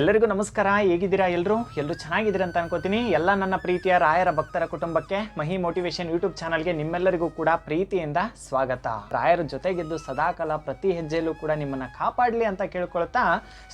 ಎಲ್ಲರಿಗೂ ನಮಸ್ಕಾರ, ಹೇಗಿದ್ದೀರಾ ಎಲ್ಲರೂ ಎಲ್ಲರೂ ಚೆನ್ನಾಗಿದ್ದೀರಾ ಅಂತ ಅನ್ಕೋತೀನಿ. ಎಲ್ಲ ನನ್ನ ಪ್ರೀತಿಯ ರಾಯರ ಭಕ್ತರ ಕುಟುಂಬಕ್ಕೆ ಮಹಿ ಮೋಟಿವೇಶನ್ ಯೂಟ್ಯೂಬ್ ಚಾನಲ್ಗೆ ನಿಮ್ಮೆಲ್ಲರಿಗೂ ಕೂಡ ಪ್ರೀತಿಯಿಂದ ಸ್ವಾಗತ. ರಾಯರ ಜೊತೆಗಿದ್ದು ಸದಾಕಾಲ ಪ್ರತಿ ಹೆಜ್ಜೆಯಲ್ಲೂ ಕೂಡ ನಿಮ್ಮನ್ನ ಕಾಪಾಡಲಿ ಅಂತ ಕೇಳ್ಕೊಳ್ತಾ,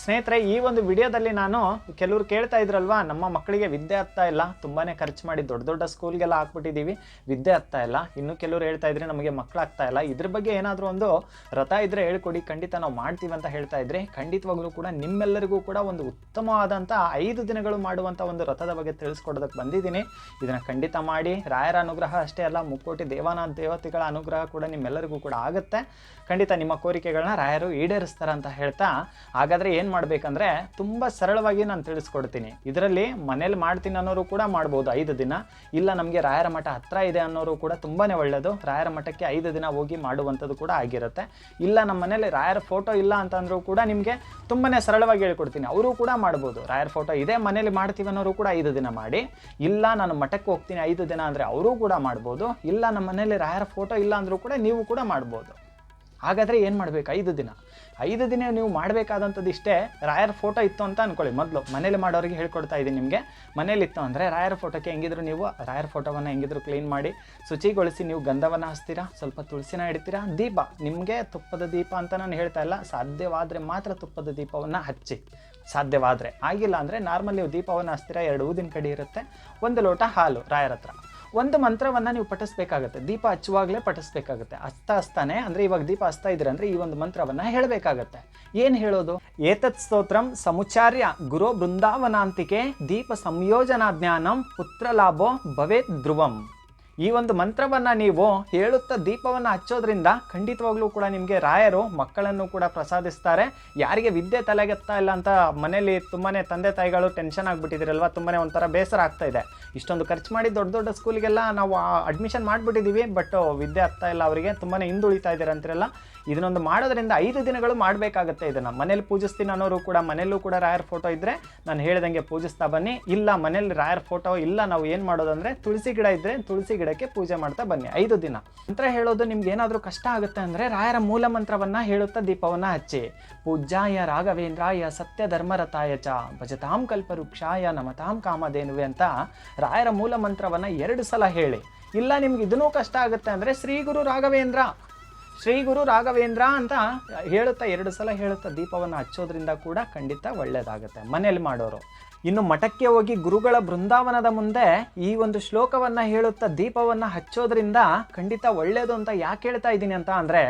ಸ್ನೇಹಿತರೆ, ಈ ಒಂದು ವಿಡಿಯೋದಲ್ಲಿ ನಾನು ಕೆಲವರು ಕೇಳ್ತಾ ಇದ್ರಲ್ವಾ, ನಮ್ಮ ಮಕ್ಕಳಿಗೆ ವಿದ್ಯೆ ಹತ್ತಾ ಇಲ್ಲ, ತುಂಬಾನೇ ಖರ್ಚು ಮಾಡಿ ದೊಡ್ಡ ದೊಡ್ಡ ಸ್ಕೂಲ್ಗೆಲ್ಲ ಹಾಕ್ಬಿಟ್ಟಿದ್ದೀವಿ, ವಿದ್ಯೆ ಹತ್ತಾ ಇಲ್ಲ. ಇನ್ನು ಕೆಲವರು ಹೇಳ್ತಾ ಇದ್ರೆ ನಮಗೆ ಮಕ್ಕಳಾಗ್ತಾ ಇಲ್ಲ. ಇದ್ರ ಬಗ್ಗೆ ಏನಾದರೂ ಒಂದು ರಥ ಇದ್ರೆ ಹೇಳ್ಕೊಡಿ, ಖಂಡಿತ ನಾವು ಮಾಡ್ತೀವಿ ಅಂತ ಹೇಳ್ತಾ ಇದ್ರೆ, ಖಂಡಿತವಾಗ್ಲೂ ಕೂಡ ನಿಮ್ಮೆಲ್ಲರಿಗೂ ಕೂಡ ಒಂದು ಉತ್ತಮವಾದಂಥ ಐದು ದಿನಗಳು ಮಾಡುವಂಥ ಒಂದು ರಥದ ಬಗ್ಗೆ ತಿಳಿಸ್ಕೊಡೋದಕ್ಕೆ ಬಂದಿದ್ದೀನಿ. ಇದನ್ನು ಖಂಡಿತ ಮಾಡಿ. ರಾಯರ ಅನುಗ್ರಹ ಅಷ್ಟೇ ಅಲ್ಲ, ಮುಕ್ಕೋಟಿ ದೇವಾನಾಥ ದೇವತೆಗಳ ಅನುಗ್ರಹ ಕೂಡ ನಿಮ್ಮೆಲ್ಲರಿಗೂ ಕೂಡ ಆಗುತ್ತೆ. ಖಂಡಿತ ನಿಮ್ಮ ಕೋರಿಕೆಗಳನ್ನ ರಾಯರು ಈಡೇರಿಸ್ತಾರೆ ಅಂತ ಹೇಳ್ತಾ, ಹಾಗಾದರೆ ಏನು ಮಾಡಬೇಕಂದ್ರೆ ತುಂಬ ಸರಳವಾಗಿ ನಾನು ತಿಳಿಸ್ಕೊಡ್ತೀನಿ. ಇದರಲ್ಲಿ ಮನೇಲಿ ಮಾಡ್ತೀನಿ ಅನ್ನೋರು ಕೂಡ ಮಾಡ್ಬೋದು ಐದು ದಿನ. ಇಲ್ಲ ನಮಗೆ ರಾಯರ ಮಠ ಹತ್ರ ಇದೆ ಅನ್ನೋರು ಕೂಡ ತುಂಬಾ ಒಳ್ಳೆಯದು ರಾಯರ ಮಠಕ್ಕೆ ಐದು ದಿನ ಹೋಗಿ ಮಾಡುವಂಥದ್ದು ಕೂಡ ಆಗಿರುತ್ತೆ. ಇಲ್ಲ ನಮ್ಮ ಮನೇಲಿ ರಾಯರ ಫೋಟೋ ಇಲ್ಲ ಅಂತಂದ್ರೂ ಕೂಡ ನಿಮಗೆ ತುಂಬಾ ಸರಳವಾಗಿ ಹೇಳ್ಕೊಡ್ತೀನಿ. ಅವರು ಕೂಡ ಮಾಡ್ಬೋದು. ರಾಯರ್ ಫೋಟೋ ಇದೇ ಮನೇಲಿ ಮಾಡ್ತೀವಿ ಅನ್ನೋರು ಕೂಡ ಐದು ದಿನ ಮಾಡಿ. ಇಲ್ಲ, ನಾನು ಮಠಕ್ಕೆ ಹೋಗ್ತೀನಿ ಐದು ದಿನ ಅಂದರೆ ಅವರೂ ಕೂಡ ಮಾಡ್ಬೋದು. ಇಲ್ಲ, ನಮ್ಮ ಮನೇಲಿ ರಾಯರ್ ಫೋಟೋ ಇಲ್ಲ ಅಂದರೂ ಕೂಡ ನೀವು ಕೂಡ ಮಾಡ್ಬೋದು. ಹಾಗಾದರೆ ಏನು ಮಾಡಬೇಕು? ಐದು ದಿನ. ಐದು ದಿನ ನೀವು ಮಾಡಬೇಕಾದಂಥದ್ದು ಇಷ್ಟೇ, ರಾಯರ ಫೋಟೋ ಇತ್ತು ಅಂತ ಅನ್ಕೊಳ್ಳಿ. ಮೊದಲು ಮನೇಲಿ ಮಾಡೋರಿಗೆ ಹೇಳ್ಕೊಡ್ತಾ ಇದ್ದೀನಿ ನಿಮಗೆ. ಮನೇಲಿ ಇತ್ತು ಅಂದರೆ ರಾಯರ ಫೋಟೋಕ್ಕೆ ಹೆಂಗಿದ್ರು ನೀವು, ರಾಯರ ಫೋಟೋವನ್ನು ಹೆಂಗಿದ್ರು ಕ್ಲೀನ್ ಮಾಡಿ, ಶುಚಿಗೊಳಿಸಿ ನೀವು ಗಂಧವನ್ನು ಹಚ್ತೀರಾ? ಸ್ವಲ್ಪ ತುಳಸಿನ ಇಡ್ತೀರಾ ದೀಪ. ನಿಮಗೆ ತುಪ್ಪದ ದೀಪ ಅಂತ ನಾನು ಹೇಳ್ತಾ ಇಲ್ಲ. ಸಾಧ್ಯವಾದರೆ ಮಾತ್ರ ತುಪ್ಪದ ದೀಪವನ್ನು ಹಚ್ಚಿ. ಸಾಧ್ಯವಾದರೆ. ಆಗಿಲ್ಲ ಅಂದರೆ ನಾರ್ಮಲ್ ನೀವು ದೀಪವನ್ನು ಹಚ್ತೀರಾ? ಎರಡು ಊದಿನ ಕಡಿ ಇರುತ್ತೆ. ಒಂದು ಲೋಟ ಹಾಲು ರಾಯರ ಹತ್ರ. ಒಂದು ಮಂತ್ರವನ್ನು ನೀವು ಪಠಿಸ್ಬೇಕಾಗತ್ತೆ. ದೀಪ ಹಚ್ಚುವಾಗಲೇ ಪಠಿಸ್ಬೇಕಾಗತ್ತೆ. ಅಸ್ತ ಅಸ್ತಾನೆ, ಅಂದರೆ ಇವಾಗ ದೀಪ ಹಚ್ತಾ ಇದ್ರೆ ಅಂದರೆ ಈ ಒಂದು ಮಂತ್ರವನ್ನು ಹೇಳಬೇಕಾಗತ್ತೆ. ಏನು ಹೇಳೋದು? ಏತತ್ ಸ್ತೋತ್ರಂ ಸಮುಚಾರ್ಯ ಗುರು ಬೃಂದಾವನಾಂತಿಕೆ ದೀಪ ಸಂಯೋಜನಾ ಜ್ಞಾನಂ ಪುತ್ರ ಲಾಭೋ ಭವೇತ್ ಧ್ರುವಂ. ಈ ಒಂದು ಮಂತ್ರವನ್ನ ನೀವು ಹೇಳುತ್ತಾ ದೀಪವನ್ನು ಹಚ್ಚೋದ್ರಿಂದ ಖಂಡಿತವಾಗ್ಲೂ ಕೂಡ ನಿಮಗೆ ರಾಯರು ಮಕ್ಕಳನ್ನು ಕೂಡ ಪ್ರಸಾದಿಸ್ತಾರೆ. ಯಾರಿಗೆ ವಿದ್ಯೆ ತಲೆಗೆತ್ತಾ ಇಲ್ಲ ಅಂತ ಮನೇಲಿ ತುಂಬಾನೇ ತಂದೆ ತಾಯಿಗಳು ಟೆನ್ಷನ್ ಆಗ್ಬಿಟ್ಟಿದಿರಲ್ವಾ ತುಂಬಾನೇ ಒಂಥರ ಬೇಸರ ಆಗ್ತಾ ಇದೆ. ಇಷ್ಟೊಂದು ಖರ್ಚು ಮಾಡಿ ದೊಡ್ಡ ದೊಡ್ಡ ಸ್ಕೂಲಿಗೆಲ್ಲ ನಾವು ಅಡ್ಮಿಷನ್ ಮಾಡಿಬಿಟ್ಟಿದ್ದೀವಿ ಬಟ್ ವಿದ್ಯೆ ಆಗ್ತಾ ಇಲ್ಲ ಅವರಿಗೆ. ತುಂಬಾನೇ ಹಿಂದುಳಿತಾ ಇದ್ದಾರೆ ಅಂತಿರಲ್ಲ. ಇದನ್ನೊಂದು ಮಾಡೋದ್ರಿಂದ ಐದು ದಿನಗಳು ಮಾಡಬೇಕಾಗುತ್ತೆ ಇದನ್ನು. ಮನೇಲಿ ಪೂಜಿಸ್ತೀನಿ ಅನ್ನೋರು ಕೂಡ ಮನೆಯಲ್ಲೂ ಕೂಡ ರಾಯರ್ ಫೋಟೋ ಇದ್ದರೆ ನಾನು ಹೇಳ್ದಂಗೆ ಪೂಜಿಸ್ತಾ ಬನ್ನಿ. ಇಲ್ಲ ಮನೇಲಿ ರಾಯರ್ ಫೋಟೋ ಇಲ್ಲ, ನಾವು ಏನು ಮಾಡೋದಂದ್ರೆ ತುಳಸಿ ಗಿಡ ಇದ್ದರೆ ತುಳಸಿ ಗಿಡಕ್ಕೆ ಪೂಜೆ ಮಾಡ್ತಾ ಬನ್ನಿ. ಐದು ದಿನ. ಮಂತ್ರ ಹೇಳೋದು, ನಿಮ್ಗೆ ಏನಾದರೂ ಕಷ್ಟ ಆಗುತ್ತೆ ಅಂದರೆ ರಾಯರ ಮೂಲ ಮಂತ್ರವನ್ನು ಹೇಳುತ್ತಾ ದೀಪವನ್ನ ಹಚ್ಚಿ. ಪೂಜ್ಯಾಯ ರಾಘವೇಂದ್ರಾಯ ಸತ್ಯ ಧರ್ಮರಥಾಯ ಚ ಭಜತಾಂ ಕಲ್ಪವೃಕ್ಷಾಯ ನಮತಾಂ ಕಾಮಧೇನುವೆ ಅಂತ ರಾಯರ ಮೂಲ ಮಂತ್ರವನ್ನು ಎರಡು ಸಲ ಹೇಳಿ. ಇಲ್ಲ, ನಿಮ್ಗೆ ಇದನ್ನೂ ಕಷ್ಟ ಆಗುತ್ತೆ ಅಂದರೆ ಶ್ರೀ ಗುರು ರಾಘವೇಂದ್ರ ಶ್ರೀ ಗುರು ರಾಘವೇಂದ್ರ ಅಂತ ಹೇಳುತ್ತಾ ಎರಡು ಸಲ ಹೇಳುತ್ತಾ ದೀಪವನ್ನು ಹಚ್ಚೋದ್ರಿಂದ ಕೂಡ ಖಂಡಿತ ಒಳ್ಳೆಯದಾಗುತ್ತೆ ಮನೇಲಿ ಮಾಡೋರು. ಇನ್ನು ಮಠಕ್ಕೆ ಹೋಗಿ ಗುರುಗಳ ಬೃಂದಾವನದ ಮುಂದೆ ಈ ಒಂದು ಶ್ಲೋಕವನ್ನು ಹೇಳುತ್ತಾ ದೀಪವನ್ನು ಹಚ್ಚೋದ್ರಿಂದ ಖಂಡಿತ ಒಳ್ಳೆಯದು ಅಂತ ಯಾಕೆ ಹೇಳ್ತಾ ಇದ್ದೀನಿ ಅಂತ ಅಂದರೆ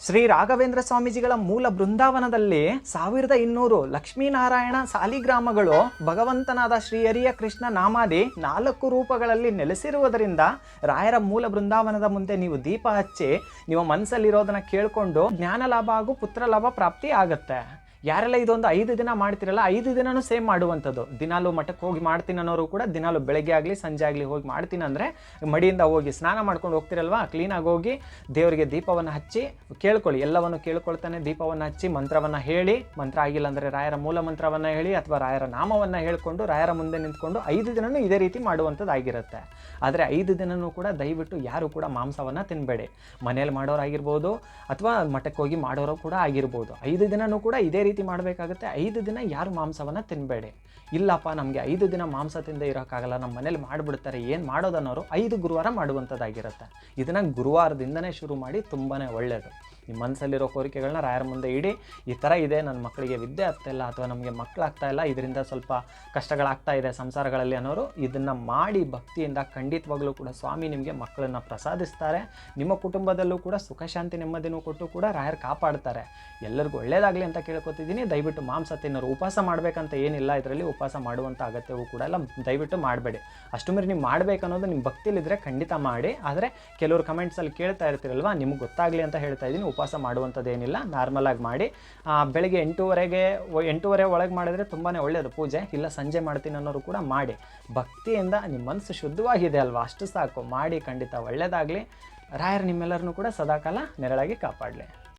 ಶ್ರೀ ರಾಘವೇಂದ್ರ ಸ್ವಾಮೀಜಿಗಳ ಮೂಲ ಬೃಂದಾವನದಲ್ಲಿ ಸಾವಿರದ ಇನ್ನೂರು ಲಕ್ಷ್ಮೀನಾರಾಯಣ ಸಾಲಿಗ್ರಾಮಗಳು ಭಗವಂತನಾದ ಶ್ರೀಹರಿಯ ಕೃಷ್ಣ ನಾಮಾದಿ ನಾಲ್ಕು ರೂಪಗಳಲ್ಲಿ ನೆಲೆಸಿರುವುದರಿಂದ ರಾಯರ ಮೂಲ ಬೃಂದಾವನದ ಮುಂದೆ ನೀವು ದೀಪ ಹಚ್ಚಿ ನಿಮ್ಮ ಮನಸ್ಸಲ್ಲಿರೋದನ್ನ ಕೇಳಿಕೊಂಡು ಜ್ಞಾನ ಲಾಭ ಹಾಗೂ ಪುತ್ರ ಲಾಭ ಪ್ರಾಪ್ತಿ ಆಗುತ್ತೆ. ಯಾರೆಲ್ಲ ಇದೊಂದು ಐದು ದಿನ ಮಾಡ್ತಿರಲ್ಲ, ಐದು ದಿನನೂ ಸೇಮ್ ಮಾಡುವಂಥದ್ದು. ದಿನಾಲು ಮಠಕ್ಕೆ ಹೋಗಿ ಮಾಡ್ತೀನಿ ಅನ್ನೋರು ಕೂಡ ದಿನಾಲು ಬೆಳಗ್ಗೆ ಆಗಲಿ, ಸಂಜೆ ಆಗಲಿ ಹೋಗಿ ಮಾಡ್ತೀನಿ ಅಂದರೆ ಮಡಿಯಿಂದ ಹೋಗಿ ಸ್ನಾನ ಮಾಡ್ಕೊಂಡು ಹೋಗ್ತಿರಲ್ವಾ? ಕ್ಲೀನಾಗಿ ಹೋಗಿ ದೇವರಿಗೆ ದೀಪವನ್ನು ಹಚ್ಚಿ ಕೇಳ್ಕೊಳ್ಳಿ. ಎಲ್ಲವನ್ನು ಕೇಳ್ಕೊಳ್ತಾನೆ, ದೀಪವನ್ನು ಹಚ್ಚಿ ಮಂತ್ರವನ್ನು ಹೇಳಿ, ಮಂತ್ರ ಆಗಿಲ್ಲ ಅಂದರೆ ರಾಯರ ಮೂಲ ಮಂತ್ರವನ್ನು ಹೇಳಿ ಅಥವಾ ರಾಯರ ನಾಮವನ್ನು ಹೇಳ್ಕೊಂಡು ರಾಯರ ಮುಂದೆ ನಿಂತ್ಕೊಂಡು ಐದು ದಿನನೂ ಇದೇ ರೀತಿ ಮಾಡುವಂಥದ್ದಾಗಿರುತ್ತೆ. ಆದರೆ ಐದು ದಿನನೂ ಕೂಡ ದಯವಿಟ್ಟು ಯಾರು ಕೂಡ ಮಾಂಸವನ್ನು ತಿನ್ನಬೇಡಿ ಮನೇಲಿ ಮಾಡೋರಾಗಿರ್ಬೋದು ಅಥವಾ ಮಠಕ್ಕೆ ಹೋಗಿ ಮಾಡೋರು ಕೂಡ ಆಗಿರ್ಬೋದು. ಐದು ದಿನನೂ ಕೂಡ ಇದೇ ರೀತಿ ಮಾಡಬೇಕಾಗುತ್ತೆ. ಐದು ದಿನ ಯಾರು ಮಾಂಸವನ್ನು ತಿನ್ನಬೇಡಿ ಇಲ್ಲಪ್ಪ, ನಮಗೆ ಐದು ದಿನ ಮಾಂಸ ತಿಂದೇ ಇರೋಕ್ಕಾಗಲ್ಲ ನಮ್ಮ ಮನೇಲಿ ಮಾಡಿಬಿಡ್ತಾರೆ, ಏನು ಮಾಡೋದನ್ನೋರು ಐದು ಗುರುವಾರ ಮಾಡುವಂಥದ್ದಾಗಿರುತ್ತೆ. ಇದನ್ನು ಗುರುವಾರದಿಂದನೇ ಶುರು ಮಾಡಿ ತುಂಬಾ ಒಳ್ಳೆಯದು ನಿಮ್ಮ ಮನಸ್ಸಲ್ಲಿರೋ ಕೋರಿಕೆಗಳನ್ನ ರಾಯರ ಮುಂದೆ ಇಡಿ. ಈ ಥರ ಇದೆ ನನ್ನ ಮಕ್ಕಳಿಗೆ ವಿದ್ಯೆ ಆಗ್ತಾ ಅಥವಾ ನಮಗೆ ಮಕ್ಕಳಾಗ್ತಾ ಇಲ್ಲ, ಇದರಿಂದ ಸ್ವಲ್ಪ ಕಷ್ಟಗಳಾಗ್ತಾ ಇದೆ ಸಂಸಾರಗಳಲ್ಲಿ ಅನ್ನೋರು, ಇದನ್ನು ಮಾಡಿ ಭಕ್ತಿಯಿಂದ ಖಂಡಿತವಾಗಲೂ ಕೂಡ ಸ್ವಾಮಿ ನಿಮಗೆ ಮಕ್ಕಳನ್ನು ಪ್ರಸಾದಿಸ್ತಾರೆ. ನಿಮ್ಮ ಕುಟುಂಬದಲ್ಲೂ ಕೂಡ ಸುಖ, ಶಾಂತಿ, ನೆಮ್ಮದಿನೂ ಕೊಟ್ಟು ಕೂಡ ರಾಯರು ಕಾಪಾಡ್ತಾರೆ. ಎಲ್ಲರಿಗೂ ಒಳ್ಳೇದಾಗಲಿ ಅಂತ ಕೇಳ್ಕೊತಿದ್ದೀನಿ. ದಯವಿಟ್ಟು ಮಾಂಸ ತಿನ್ನೋರು ಉಪವಾಸ ಮಾಡಬೇಕಂತ ಏನಿಲ್ಲ, ಇದರಲ್ಲಿ ಉಪವಾಸ ಮಾಡುವಂಥ ಅಗತ್ಯವೂ ಕೂಡ ಎಲ್ಲ ದಯವಿಟ್ಟು ಮಾಡಬೇಡಿ. ಅಷ್ಟು ಮೇಲೆ ನೀವು ಮಾಡಬೇಕನ್ನೋದು ನಿಮ್ಮ ಭಕ್ತಿಲಿದ್ದರೆ ಖಂಡಿತ ಮಾಡಿ. ಆದರೆ ಕೆಲವರು ಕಮೆಂಟ್ಸಲ್ಲಿ ಕೇಳ್ತಾ ಇರ್ತೀರಲ್ವಾ, ನಿಮ್ಗೆ ಗೊತ್ತಾಗಲಿ ಅಂತ ಹೇಳ್ತಾ ಇದ್ದೀನಿ. ಉಪವಾಸ ಮಾಡುವಂಥದ್ದೇನಿಲ್ಲ ನಾರ್ಮಲಾಗಿ ಮಾಡಿ ಬೆಳಗ್ಗೆ ಎಂಟೂವರೆಗೆ ಎಂಟೂವರೆ ಒಳಗೆ ಮಾಡಿದ್ರೆ ತುಂಬಾ ಒಳ್ಳೆಯದು ಪೂಜೆ, ಇಲ್ಲ ಸಂಜೆ ಮಾಡ್ತೀನಿ ಅನ್ನೋರು ಕೂಡ ಮಾಡಿ. ಭಕ್ತಿಯಿಂದ ನಿಮ್ಮ ಮನಸ್ಸು ಶುದ್ಧವಾಗಿದೆ ಅಲ್ವಾ? ಅಷ್ಟು ಸಾಕು. ಮಾಡಿ ಖಂಡಿತ ಒಳ್ಳೆಯದಾಗಲಿ ರಾಯರು ನಿಮ್ಮೆಲ್ಲರನ್ನೂ ಕೂಡ ಸದಾಕಾಲ ನೆರಳಾಗಿ ಕಾಪಾಡಲಿ.